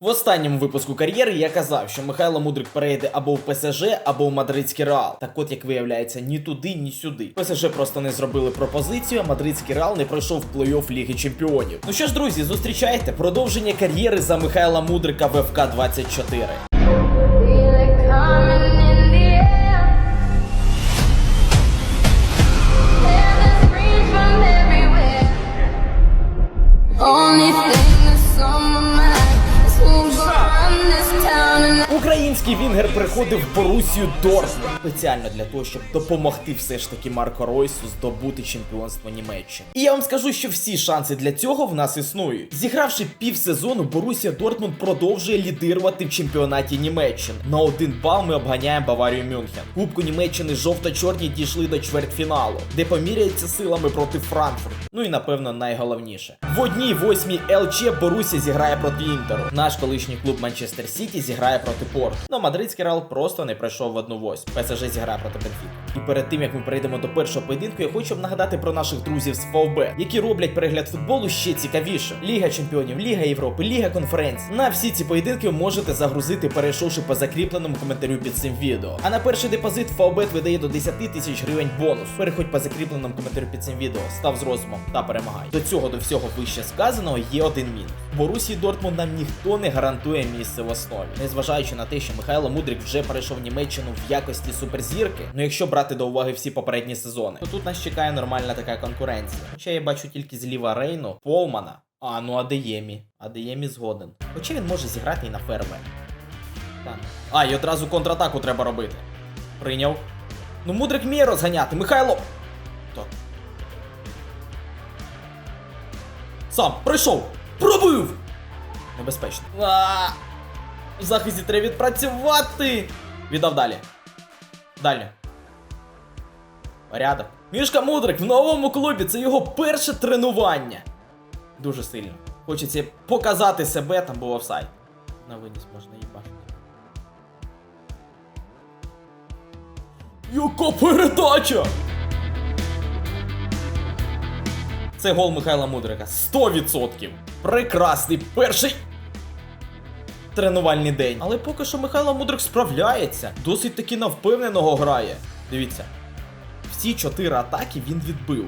В останньому випуску кар'єри я казав, що Михайло Мудрик перейде або в ПСЖ, або в Мадридський Реал. Так от, як виявляється, ні туди, ні сюди. ПСЖ просто не зробили пропозицію, а Мадридський Реал не пройшов в плей-офф Ліги Чемпіонів. Ну що ж, друзі, зустрічайте продовження кар'єри за Михайла Мудрика в ФК 24. Український вінгер приходив в Борусію Дортмунд спеціально для того, щоб допомогти все ж таки Марко Ройсу здобути чемпіонство Німеччини. І я вам скажу, що всі шанси для цього в нас існують. Зігравши півсезону, Борусія Дортмунд продовжує лідирувати в чемпіонаті Німеччини. На один бал ми обганяємо Баварію Мюнхен. Кубку Німеччини жовто-чорні дійшли до чвертьфіналу, де поміряються силами проти Франкфурту. Ну і напевно найголовніше. В одній восьмій ЛЧ Борусія зіграє проти Інтеру. Наш колишній клуб Манчестер Сіті зіграє проти Порту. Ну мадридський Реал просто не пройшов в одну восьму. ПСЖ зіграє проти Бенфіка. І перед тим як ми перейдемо до першого поєдинку, я хочу нагадати про наших друзів з ФОВБ, які роблять перегляд футболу ще цікавіше. Ліга чемпіонів, Ліга Європи, Ліга конференцій. На всі ці поєдинки ви можете загрузити, перейшовши по закріпленому коментарю під цим відео. А на перший депозит ФОВБет видає до 10 тисяч гривень бонус. Переходь по закріпленому коментарю під цим відео, став з розумом та перемагай. До цього до всього вище сказаного є один мінус. Борусії Дортмунд нам ніхто не гарантує місце в основі, незважаючи на те, що Михайло Мудрик вже перейшов Німеччину в якості суперзірки. Ну якщо брати до уваги всі попередні сезони, то тут нас чекає нормальна така конкуренція. Хоча я бачу тільки зліва Рейну, Полмана. А ну Адеємі. Адеємі згоден. Хоча він може зіграти і на ферме. Ну. А, і одразу контратаку треба робити. Прийняв. Ну, мудрик вміє розганяти. Михайло. Так. Сам, пройшов! Пробив! Небезпечно. А! В захисті треба відпрацювати! Віддав далі. Далі. Порядок. Мішка Мудрик в новому клубі це його перше тренування. Дуже сильно. Хочеться показати себе, там був офсайд. На виніс можна їбати. Яка передача! Це гол Михайла Мудрика. 100%. Прекрасний перший тренувальний день. Але поки що Михайло Мудрик справляється. Досить таки навпевненого грає. Дивіться. Всі чотири атаки він відбив.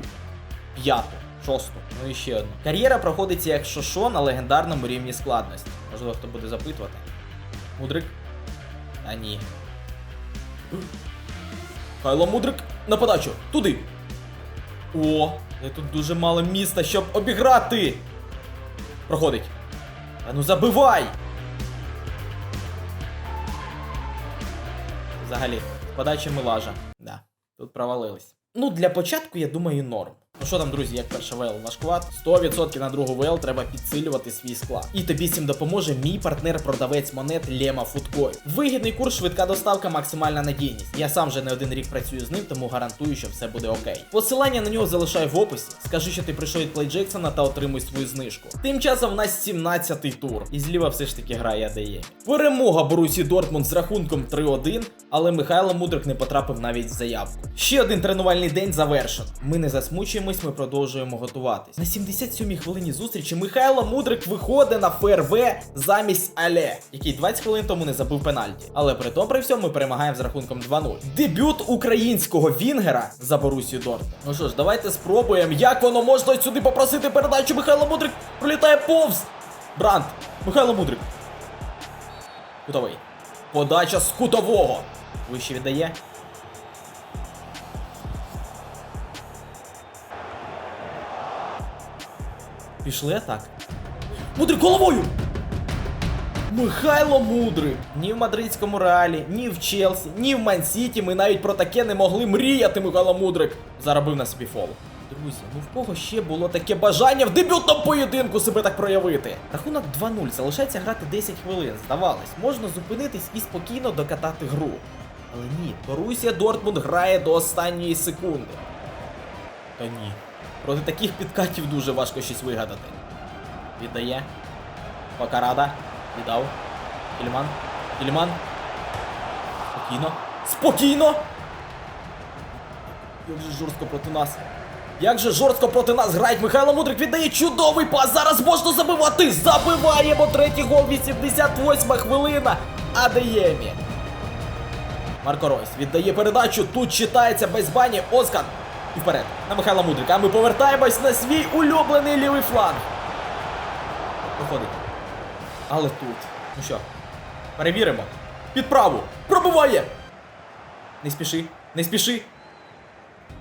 П'яту, шосту, ну і ще одну. Кар'єра проходиться як шошо на легендарному рівні складності. Можливо, хто буде запитувати. Мудрик? А ні. Хайло Мудрик на подачу. Туди. О, тут дуже мало міста, щоб обіграти. Проходить. А ну забивай! Взагалі, з подачі Милажа. Тут провалились. Ну, для початку, я думаю, норм. Ну що там, друзі, як перша ВЛ наш квад? 100% на другу ВЛ треба підсилювати свій склад. І тобі цим допоможе мій партнер-продавець монет Лема Фудкой. Вигідний курс, швидка доставка, максимальна надійність. Я сам вже не один рік працюю з ним, тому гарантую, що все буде окей. Посилання на нього залишаю в описі. Скажи, що ти прийшов від Плей Джексона та отримуй свою знижку. Тим часом в нас 17-й тур. І зліва все ж таки грає АДЄ. Перемога Борусі Дортмунд з рахунком 3-1, але Михайло Мудрик не потрапив навіть в заявку. Ще один тренувальний день завершено. Ми не засмучуємось, ми продовжуємо готуватись. На 77-й хвилині зустрічі Михайло Мудрик виходить на ФРВ замість Але, який 20 хвилин тому не забив пенальті. Але при тому при всьому ми перемагаємо з рахунком 2-0. Дебют українського Вінгера за Борусію Дортмунд. Ну що ж, давайте спробуємо, як воно можна сюди попросити передачу. Михайло Мудрик пролітає повз. Бранд, Михайло Мудрик. Кутовий. Подача з кутового. Вище віддає. Пішли атак. Мудрик головою! Михайло Мудрик! Ні в мадридському реалі, ні в Челсі, ні в Мансіті ми навіть про таке не могли мріяти, Михайло Мудрик. Заробив на собі фол. Друзі, ну в кого ще було таке бажання в дебютному поєдинку себе так проявити? Рахунок 2-0, залишається грати 10 хвилин. Здавалось, можна зупинитись і спокійно докатати гру. Але ні, Борусія Дортмунд грає до останньої секунди. Та ні. Проти таких підкатів дуже важко щось вигадати. Віддає. Покарада. Віддав. Ільман. Ільман. Спокійно. Спокійно! Як же жорстко проти нас. Як же жорстко проти нас грають. Михайло Мудрик віддає чудовий пас. Зараз можна забивати. Забиваємо третій гол, 88 хвилина. Адеємі. Марко Ройс віддає передачу. Тут читається без бані. Оскар. І вперед. На Михайла Мудрика. А ми повертаємось на свій улюблений лівий фланг. Виходить. Але тут. Ну що, перевіримо. Під праву. Пробуває! Не спіши, не спіши.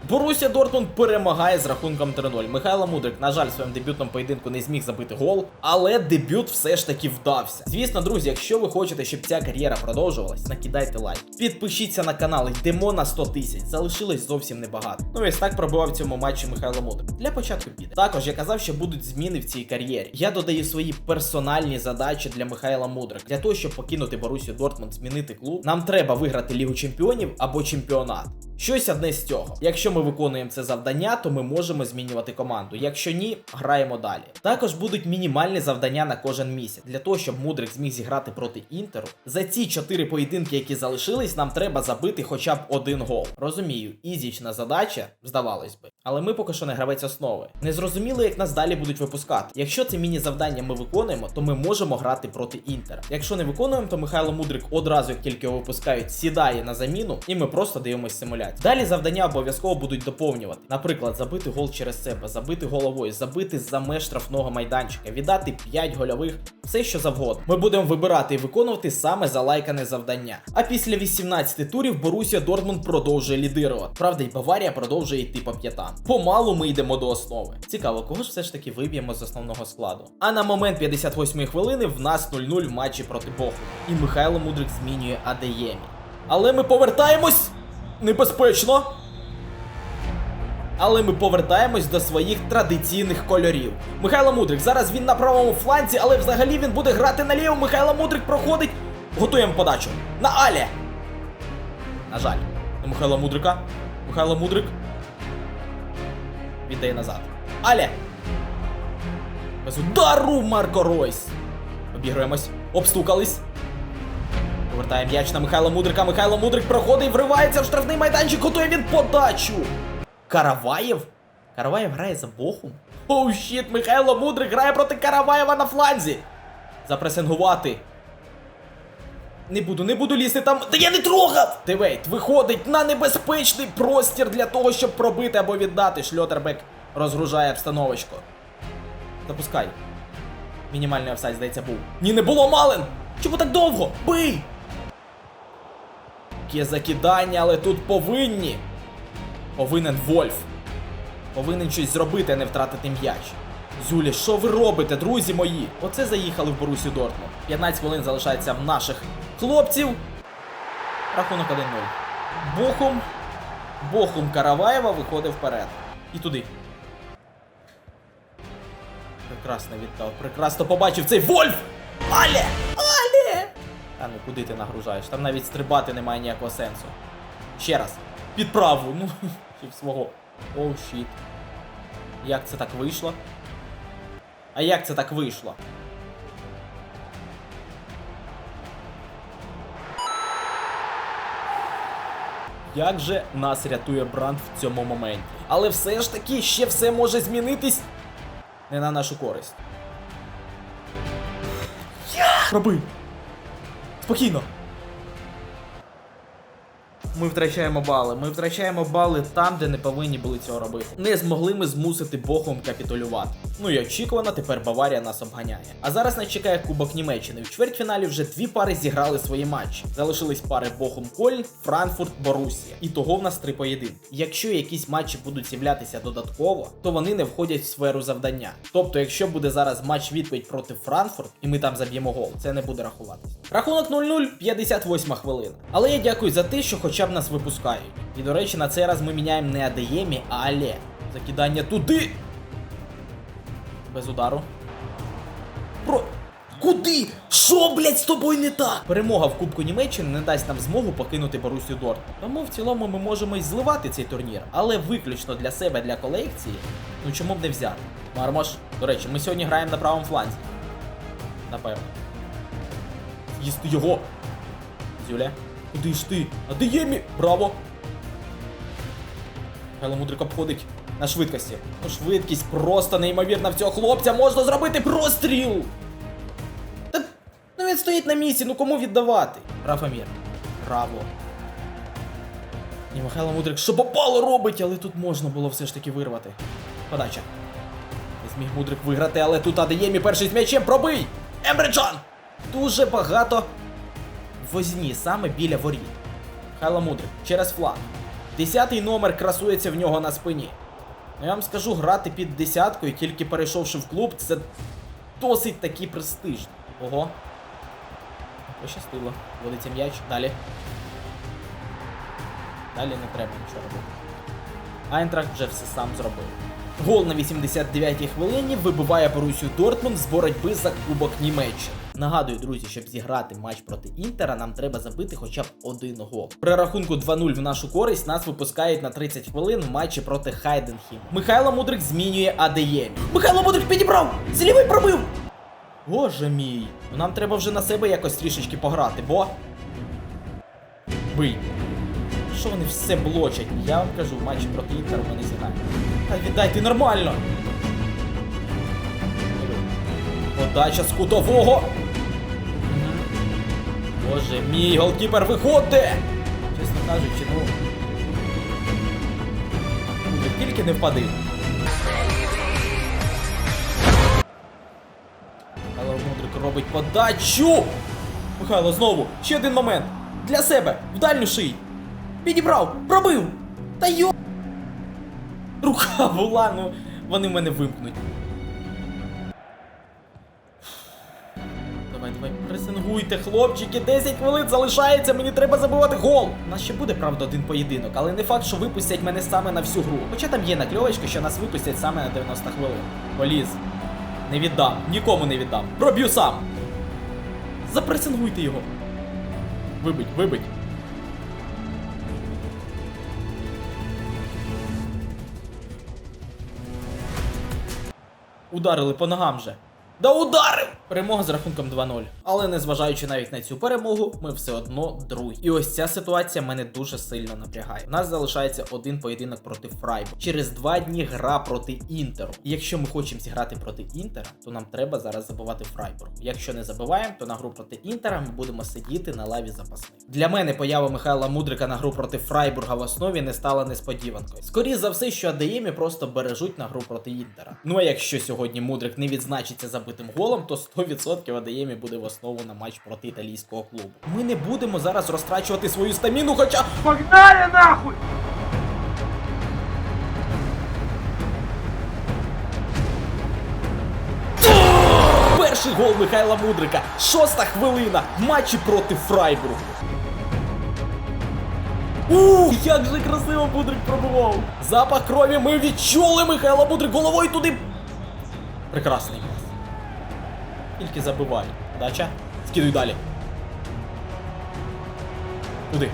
Боруся Дортмунд перемагає з рахунком 3-0. Михайло Мудрик, на жаль, в своєму дебютному поєдинку не зміг забити гол, але дебют все ж таки вдався. Звісно, друзі, якщо ви хочете, щоб ця кар'єра продовжувалась, накидайте лайк. Підпишіться на канал, йдемо на 100 тисяч. Залишилось зовсім небагато. Ну і так пробивав в цьому матчі Михайло Мудрик. Для початку піде. Також я казав, що будуть зміни в цій кар'єрі. Я додаю свої персональні задачі для Михайла Мудрика. Для того, щоб покинути Борусію Дортмунд, змінити клуб, нам треба виграти Лігу Чемпіонів або чемпіонат. Щось одне з цього. Якщо ми виконуємо це завдання, то ми можемо змінювати команду. Якщо ні, граємо далі. Також будуть мінімальні завдання на кожен місяць. Для того, щоб Мудрик зміг зіграти проти Інтеру. За ці чотири поєдинки, які залишились, нам треба забити хоча б один гол. Розумію, ізічна задача, здавалось би. Але ми поки що не гравець основи. Не зрозуміло, як нас далі будуть випускати. Якщо це міні-завдання ми виконуємо, то ми можемо грати проти Інтера. Якщо не виконуємо, то Михайло Мудрик одразу, як тільки його випускають, сідає на заміну, і ми просто дивимося симуляцію. Далі завдання обов'язково будуть доповнювати. Наприклад, забити гол через себе, забити головою, забити за меж штрафного майданчика, віддати 5 гольових, все що завгодно. Ми будемо вибирати і виконувати саме залайкане завдання. А після 18 турів Борусія Дортмунд продовжує лідирувати. Правда, і Баварія продовжує йти по п'ятам. Помалу ми йдемо до основи. Цікаво, кого ж все ж таки виб'ємо з основного складу. А на момент 58-ї хвилини в нас 0-0 в матчі проти Боху. І Михайло Мудрик змінює Адеємі. Але ми повертаємось небезпечно. Але ми повертаємось до своїх традиційних кольорів. Михайло Мудрик. Зараз він на правому фланзі, але взагалі він буде грати наліво. Михайло Мудрик проходить. Готуємо подачу. На Але. На жаль. На Михайла Мудрика. Михайло Мудрик. Віддає назад. Але. Без удару Марко Ройс. Обігруємось. Обстукались. Повертає м'яч на Михайла Мудрика. Михайло Мудрик проходить вривається в штрафний майданчик. Готує він подачу. Караваєв? Караваєв грає за Бохум? Оу щіт, Михайло Мудрик грає проти Караваєва на фланзі. Запресингувати. Не буду, не буду лізти там. Та я не трогав! Тивейт виходить на небезпечний простір для того, щоб пробити або віддати. Шльотербек розгружає обстановочку. Запускай. Мінімальний офсайд, здається, був. Ні, не було Малин! Чому так довго? Бий! Є закидання, але тут повинні. Повинен Вольф. Повинен щось зробити, а не втратити м'яч. Зюлі, що ви робите, друзі мої? Оце заїхали в Борусю Дортмунд. 15 хвилин залишається в наших хлопців. Рахунок 1-0. Бохум. Бохум Караваєва виходить вперед. І туди. Прекрасно віддав. Прекрасно побачив цей Вольф! Але! А ну куди ти нагружаєш? Там навіть стрибати немає ніякого сенсу. Ще раз. Під праву. Ну, в свого. Оу, щіт. Як це так вийшло? А як це так вийшло? Як же нас рятує Бранд в цьому моменті? Але все ж таки ще все може змінитись не на нашу користь. Роби! Спокійно! Ми втрачаємо бали. Ми втрачаємо бали там, де не повинні були цього робити. Не змогли ми змусити Бохум капітулювати. Ну і очікувано, тепер Баварія нас обганяє. А зараз нас чекає Кубок Німеччини. В чвертьфіналі вже дві пари зіграли свої матчі. Залишились пари Бохум Кольн, Франкфурт, Борусія. І того в нас три поєдинки. Якщо якісь матчі будуть з'являтися додатково, то вони не входять в сферу завдання. Тобто, якщо буде зараз матч відповідь проти Франкфурт, і ми там заб'ємо гол, це не буде рахуватися. Рахунок 0-0, 58 хвилина. Але я дякую за те, що хоча б нас випускають. І до речі, на цей раз ми міняємо не Адеємі, а Але. Закидання туди. Без удару. Про. Куди? Що, блядь, з тобою не так? Перемога в Кубку Німеччини не дасть нам змогу покинути Борусію Дортмунд. Тому в цілому ми можемо і зливати цей турнір, але виключно для себе, для колекції. Ну чому б не взяти? Мармош, до речі, ми сьогодні граємо на правому фланзі. Напевно. Їсти його. Зюля. Куди ж ти? А де Ємі? Браво! Гайло Мудрик обходить. На швидкості. Ну, швидкість просто неймовірна в цього хлопця. Можна зробити простріл. Та ну він стоїть на місці, ну кому віддавати? Рафамір. Браво. І Михайло Мудрик, що попало робить, але тут можна було все ж таки вирвати. Подача. Не зміг Мудрик виграти, але тут Адеємі перший з м'ячем пробий! Ембриджан! Дуже багато возні саме біля воріт. Михайло Мудрик через фланг. Десятий номер красується в нього на спині. Ну я вам скажу, грати під десяткою, тільки перейшовши в клуб, це досить таки престижно. Ого. Пощастило. Водиться м'яч. Далі. Далі не треба нічого робити. Айнтрахт вже все сам зробив. Гол на 89-й хвилині вибиває Борусію Дортмунд з боротьби за Кубок Німеччини. Нагадую, друзі, щоб зіграти матч проти Інтера, нам треба забити хоча б один гол. При рахунку 2-0 в нашу користь нас випускають на 30 хвилин в матчі проти Хайденхім. Михайло Мудрик змінює АДЄ. Михайло Мудрик підібрав! Злівий пробив! Боже мій! Ну нам треба вже на себе якось трішечки пограти, бо. Бий. Що вони все блочать? Я вам кажу, матчі проти Інтеру ми не зіграємо. Та віддайте нормально! Подача з кутового! Боже мій, голкіпер виходить! Чесно кажучи, ну. Тільки не впади. Михайло Мудрик робить подачу! Михайло, знову, ще один момент. Для себе, в дальню ший. Підібрав, пробив! Та йо. Рука була, ну вони в мене вимкнуть. Пресингуйте, хлопчики, 10 хвилин залишається, мені треба забивати гол. У нас ще буде, правда, один поєдинок, але не факт, що випустять мене саме на всю гру. Хоча там є накльовочка, що нас випустять саме на 90 хвилин. Поліз. Не віддам, нікому не віддам. Проб'ю сам. Запресингуйте його. Вибить, вибить. Ударили по ногам же. Да ударив! Перемога з рахунком 2-0. Але незважаючи навіть на цю перемогу, ми все одно другі. І ось ця ситуація мене дуже сильно напрягає. У нас залишається один поєдинок проти Фрайбу. Через два дні гра проти Інтеру. І якщо ми хочемо зіграти проти Інтера, то нам треба зараз забивати Фрайбург. Якщо не забиваємо, то на гру проти Інтера ми будемо сидіти на лаві запасних. Для мене поява Михайла Мудрика на гру проти Фрайбурга в основі не стала несподіванкою. Скоріше за все, що АДЄМі просто бережуть на гру проти Інтера. Ну а якщо сьогодні Мудрик не відзначиться забитим голом, то 100% АДЄМі буде в основу на матч проти італійського клубу. Ми не будемо зараз розтрачувати свою стаміну, хоча. Погнали нахуй! Перший гол Михайла Мудрика. Шоста хвилина в матчі проти Фрайбургу. Ух, як же красиво Мудрик пробував. Запах крові ми відчули Михайло Мудрик головою туди. Прекрасний. Тільки забивай. Дача. Скидуй далі. Туди.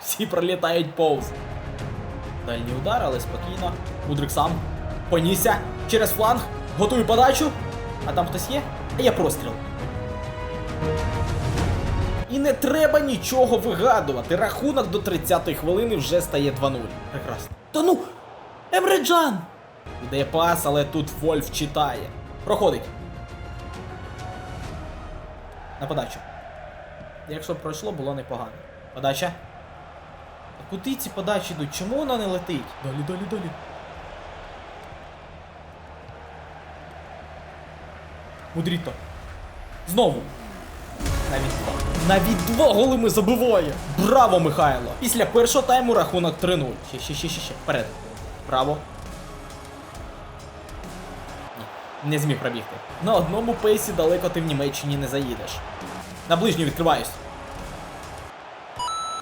Всі пролітають повз. Дальній удар, але спокійно. Мудрик сам. Понісся через фланг. Готую подачу. А там хтось є? А є простріл. І не треба нічого вигадувати. Рахунок до 30-ї хвилини вже стає 2-0. Прекрасно. Та ну! Емреджан! Віддає пас, але тут Вольф читає. Проходить. На подачу. Якщо б пройшло, було непогано. Подача. А куди ці подачі йдуть? Чому вона не летить? Далі, далі, далі. Мудріто. Знову. Навіть два. Навіть два голи ми забиває. Браво, Михайло! Після першого тайму рахунок 3-0. Ще, ще, ще, ще, ще. Вперед. Браво. Ні, не зміг пробігти. На одному пейсі далеко ти в Німеччині не заїдеш. На ближню відкриваюсь.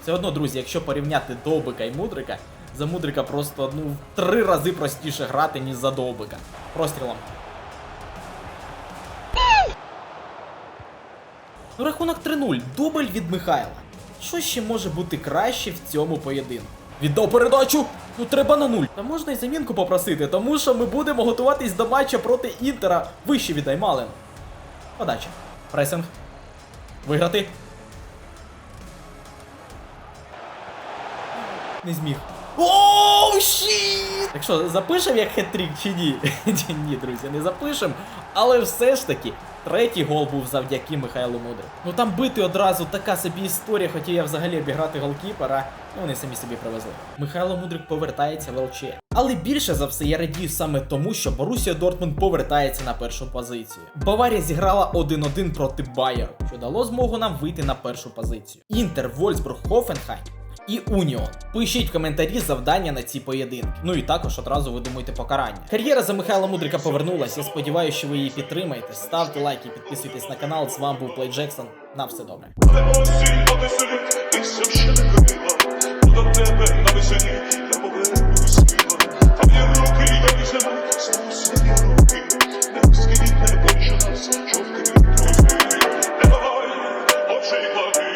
Все одно, друзі, якщо порівняти Довбика і Мудрика, за Мудрика просто ну, в три рази простіше грати, ніж за Довбика. Прострілом. Ну, рахунок 3-0. Дубль від Михайла. Що ще може бути краще в цьому поєдинку? Віддав передачу! Ну треба на нуль. Та можна й замінку попросити, тому що ми будемо готуватись до матча проти Інтера. Вище віддай Малин. Подача. Пресинг. Виграти. Не зміг. О, щіт! Так що, запишем як хет-трік чи ні? Ні, друзі, не запишем. Але все ж таки, третій гол був завдяки Михайлу Мудрик. Ну там бити одразу така собі історія, хотів я взагалі обіграти голкіпера, ну вони самі собі привезли. Михайло Мудрик повертається в ЛЧ. Але більше за все я радію саме тому, що Борусія Дортмунд повертається на першу позицію. Баварія зіграла 1-1 проти Байеру, що дало змогу нам вийти на першу позицію. Інтер, Вольсбург, Хофенхайм і Уніон. Пишіть в коментарі завдання на ці поєдинки. Ну і також одразу ви думаєте покарання. Кар'єра за Михайла Мудрика повернулась. Я сподіваюся, що ви її підтримаєте. Ставте лайки, підписуйтесь на канал. З вами був Плей Джексон. На все добре. На тебе на